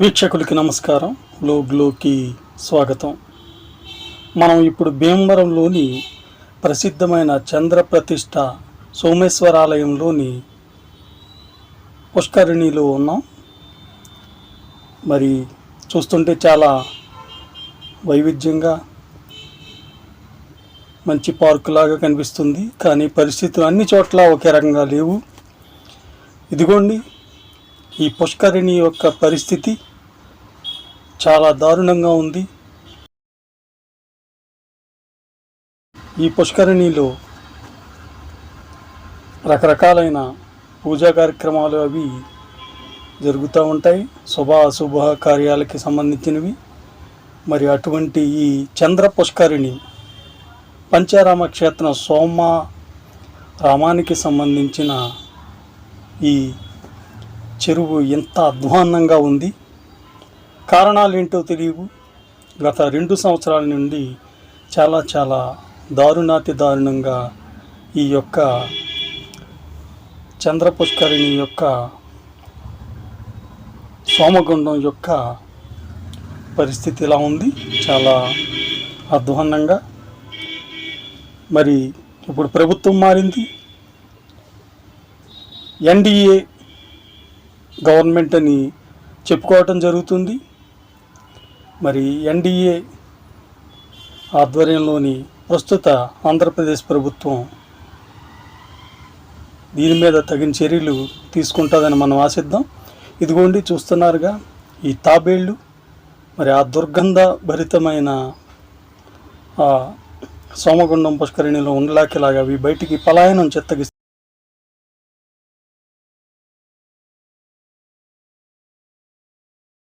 వీక్షకులకి నమస్కారం. లోగ్లోకి స్వాగతం. మనం ఇప్పుడు భీమవరంలోని ప్రసిద్ధమైన చంద్ర ప్రతిష్ట సోమేశ్వరాలయంలోని పుష్కరిణిలో ఉన్నాం. మరి చూస్తుంటే చాలా వైవిధ్యంగా మంచి పార్కు లాగా కనిపిస్తుంది. కానీ పరిస్థితులు అన్ని చోట్ల ఒకే రకంగా లేవు. ఇదిగోండి ఈ పుష్కరిణి యొక్క పరిస్థితి చాలా దారుణంగా ఉంది. ఈ పుష్కరిణిలో రకరకాలైన పూజా కార్యక్రమాలు అవి జరుగుతూ ఉంటాయి. శుభ అశుభ కార్యాలకి సంబంధించినవి. మరి అటువంటి ఈ చంద్ర పుష్కరిణి పంచారామ క్షేత్రం సోమ రామానికి సంబంధించిన ఈ చెరువు ఎంత అధ్వాన్నంగా ఉంది. కారణాలు ఏంటో తెలియవు. గత రెండు సంవత్సరాల నుండి చాలా చాలా దారుణాతి దారుణంగా ఈ యొక్క చంద్ర పుష్కరిణి యొక్క సోమగుండం యొక్క పరిస్థితి ఇలా ఉంది. చాలా అధ్వాన్నంగా. మరి ఇప్పుడు ప్రభుత్వం మారింది. ఎన్డీఏ గవర్నమెంట్ అని చెప్పుకోవటం జరుగుతుంది. మరి ఎన్డీఏ ఆధ్వర్యంలోని ప్రస్తుత ఆంధ్రప్రదేశ్ ప్రభుత్వం దీని మీద తగిన చర్యలు తీసుకుంటుందని మనం ఆశిద్దాం. ఇదిగోండి చూస్తున్నారుగా ఈ తాబేళ్ళు మరి ఆ దుర్గంధ భరితమైన ఆ సోమగుండం పుష్కరిణిలో ఉండలాకిలాగా అవి బయటికి పలాయనం చెత్తగి